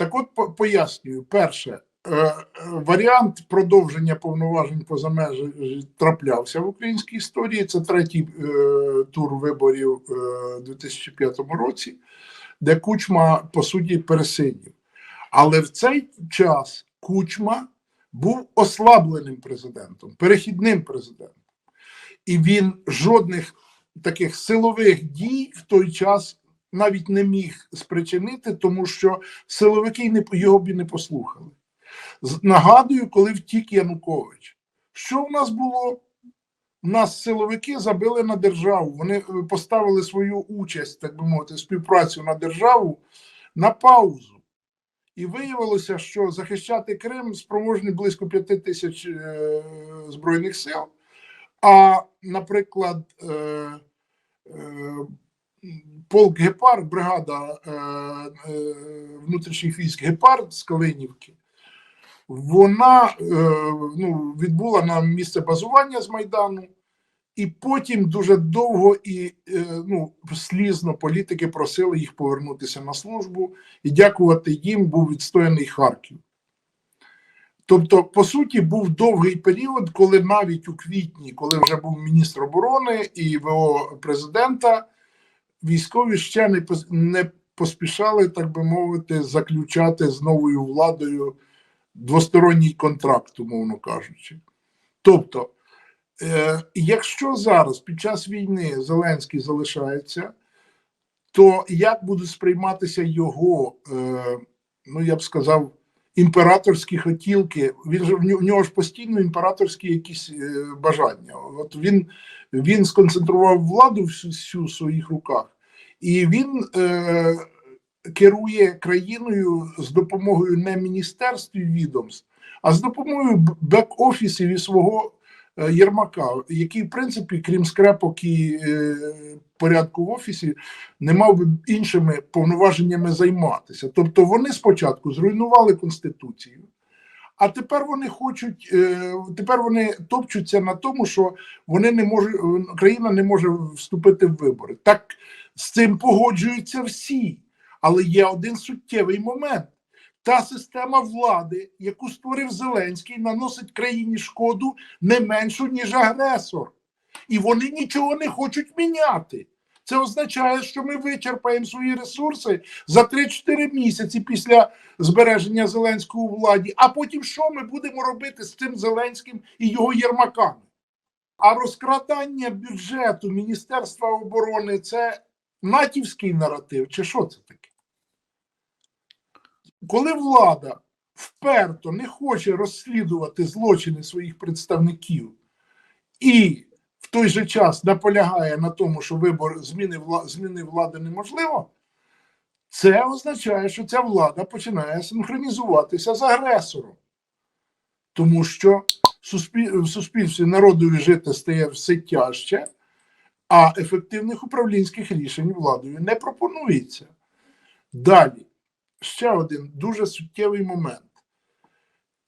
Так от пояснюю, перше, е, е, варіант продовження повноважень поза межі траплявся в українській історії. Це третій е, тур виборів е, у 2005 році, де Кучма по суті пересидів. Але в цей час Кучма був ослабленим президентом, перехідним президентом. І він жодних таких силових дій в той час навіть не міг спричинити, тому що силовики не, його б і не послухали. Нагадую, коли втік Янукович. Що в нас було? У нас силовики забили на державу. Вони е, поставили свою участь, так би мовити, співпрацю на державу на паузу. І виявилося, що захищати Крим спроможні близько п'яти тисяч е, збройних сил. А, наприклад, е, е, полк Гепард, бригада е, е, внутрішніх військ Гепард з Калинівки, вона е, ну, відбула на місце базування з Майдану, і потім дуже довго і е, ну, слізно політики просили їх повернутися на службу, і дякувати їм був відстояний Харків. Тобто, по суті, був довгий період, коли навіть у квітні, коли вже був міністр оборони і ВО президента, військові ще не не поспішали, так би мовити, заключати з новою владою двосторонній контракт, умовно кажучи. Тобто, е, якщо зараз під час війни Зеленський залишається, то як будуть сприйматися його, е, ну я б сказав, імператорські хотілки? Він же в нього- ж постійно імператорські якісь е, бажання. От він, він сконцентрував владу всю, в своїх руках, і він е, керує країною з допомогою не міністерств і відомств, а з допомогою бек-офісів і свого Єрмака, який, в принципі, крім скрепок і е, порядку в офісі, не мав би іншими повноваженнями займатися. Тобто вони спочатку зруйнували конституцію. А тепер вони хочуть, е, тепер вони топчуться на тому, що вони не можуть, е, країна не може вступити в вибори. Так з цим погоджуються всі. Але є один суттєвий момент. Та система влади, яку створив Зеленський, наносить країні шкоду не меншу, ніж агресор. І вони нічого не хочуть міняти. Це означає, що ми вичерпаємо свої ресурси за 3-4 місяці після збереження Зеленського у владі. А потім що ми будемо робити з цим Зеленським і його єрмаками? А розкрадання бюджету Міністерства оборони це натівський наратив, чи що це таке? Коли влада вперто не хоче розслідувати злочини своїх представників і в той же час наполягає на тому, що вибор зміни, вла- зміни влади неможливо, це означає, що ця влада починає синхронізуватися з агресором. Тому що в суспільстві народові жити стає все тяжче, а ефективних управлінських рішень владою не пропонується. Далі, ще один дуже суттєвий момент.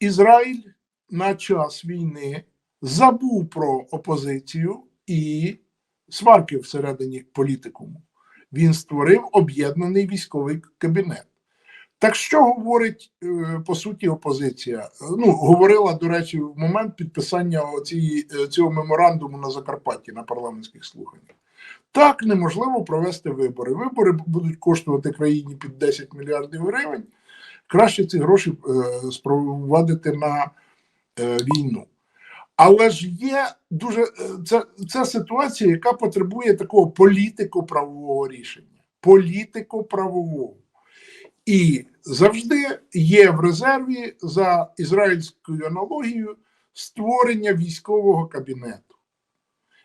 Ізраїль на час війни забув про опозицію і сварки всередині політикуму. Він створив об'єднаний військовий кабінет. Так що говорить е, по суті опозиція? Ну, говорила, до речі, в момент підписання цієї, е, цього меморандуму на Закарпатті на парламентських слуханнях. Так неможливо провести вибори. Вибори будуть коштувати країні під 10 мільярдів гривень. Краще ці гроші е, спровадити на е, війну. Але ж є дуже е, це, це ситуація, яка потребує такого політико-правового рішення. Політико-правового. І завжди є в резерві за ізраїльською аналогією створення військового кабінету.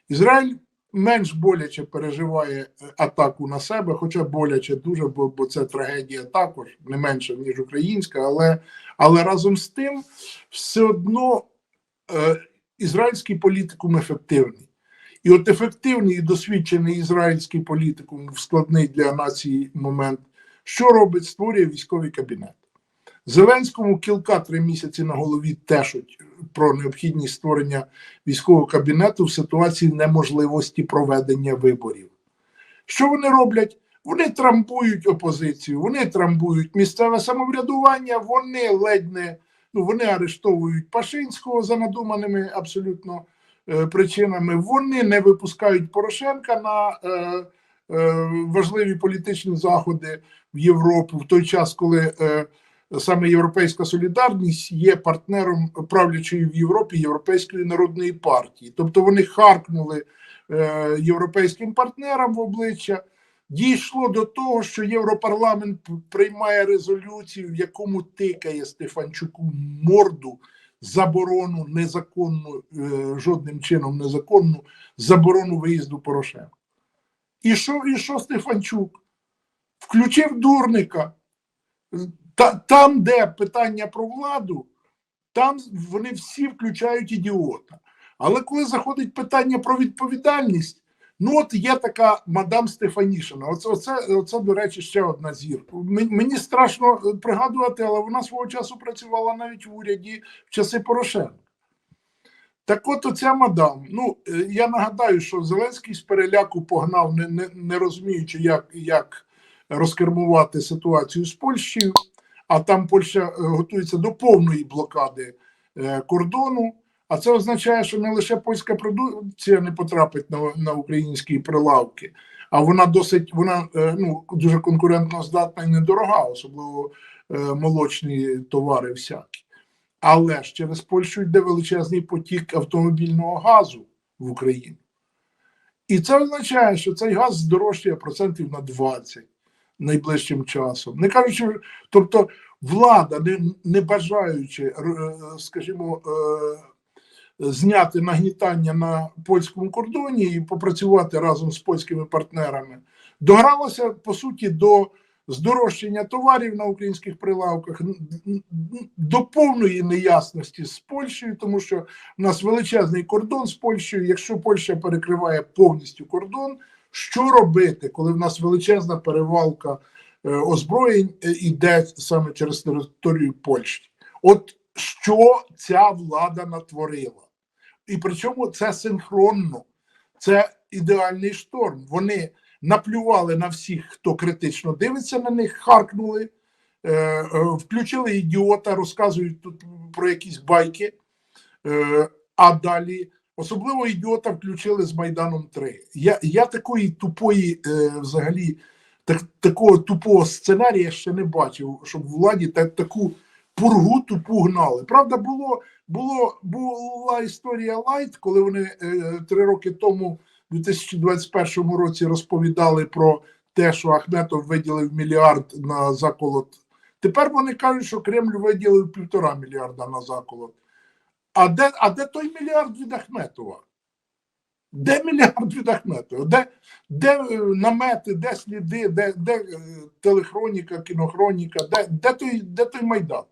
Ізраїль менш боляче переживає е, атаку на себе, хоча боляче дуже, бо, бо це трагедія також не менша, ніж українська, але, але разом з тим все одно е, ізраїльський політикум ефективний. І от ефективний і досвідчений ізраїльський політикум складний для нації момент, що робить? Створює військовий кабінет. Зеленському кілка три місяці на голові тешуть про необхідність створення військового кабінету в ситуації неможливості проведення виборів. Що вони роблять? Вони трамбують опозицію, вони трамбують місцеве самоврядування, вони ледь не ну, вони арештовують Пашинського за надуманими абсолютно е, причинами. Вони не випускають Порошенка на е, е, важливі політичні заходи в Європу в той час, коли е, саме Європейська солідарність є партнером правлячої в Європі Європейської народної партії. Тобто вони харкнули е, європейським партнерам в обличчя. Дійшло до того, що Європарламент приймає резолюцію, в якому тикає Стефанчуку морду заборону незаконну, е, жодним чином незаконну заборону виїзду Порошенка. І що, і що Стефанчук? Включив дурника. Та, там, де питання про владу, там вони всі включають ідіота. Але коли заходить питання про відповідальність, ну от є така мадам Стефанішина. Оце, оце, оце до речі, ще одна зірка. Мені, страшно е, пригадувати, але вона свого часу працювала навіть в уряді в часи Порошенка. Так от оця мадам. Ну, е, я нагадаю, що Зеленський з переляку погнав, не, не, не розуміючи, як, як розкермувати ситуацію з Польщею, а там Польща е, готується до повної блокади е, кордону. А це означає, що не лише польська продукція не потрапить на, на українські прилавки, а вона досить вона е, ну дуже конкурентно здатна і недорога, особливо молочні товари всякі. Але ж через Польщу йде величезний потік автомобільного газу в Україну. І це означає, що цей газ здорожчає процентів на 20 найближчим часом. Не кажучи, тобто влада, не, не бажаючи, е, скажімо, е, зняти нагнітання на польському кордоні і попрацювати разом з польськими партнерами, догралася по суті до здорожчання товарів на українських прилавках, до повної неясності з Польщею, тому що в нас величезний кордон з Польщею. Якщо Польща перекриває повністю кордон, що робити, коли в нас величезна перевалка е, озброєнь е, іде саме через територію Польщі? От що ця влада натворила? І причому це синхронно, це ідеальний шторм. Вони наплювали на всіх, хто критично дивиться на них, харкнули, е, включили ідіота, розказують тут про якісь байки. А далі особливо ідіота включили з Майданом 3. Я я такої тупої, е, взагалі, так, такого тупого сценарія ще не бачив, щоб владі так, таку пургу тупу гнали. Правда, було, було, була історія Лайт, коли вони е, три роки тому, у 2021 році, розповідали про те, що Ахметов виділив мільярд на заколот. Тепер вони кажуть, що Кремль виділив півтора мільярда на заколот. А де, а де той мільярд від Ахметова? Де мільярд від Ахметова? Де де е, намети, де сліди, де де е, телехроніка, кінохроніка, де де, той, де той майдан?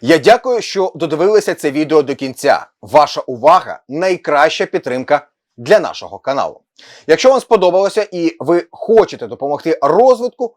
Я дякую, що додивилися це відео до кінця. Ваша увага найкраща підтримка для нашого каналу. Якщо вам сподобалося і ви хочете допомогти розвитку,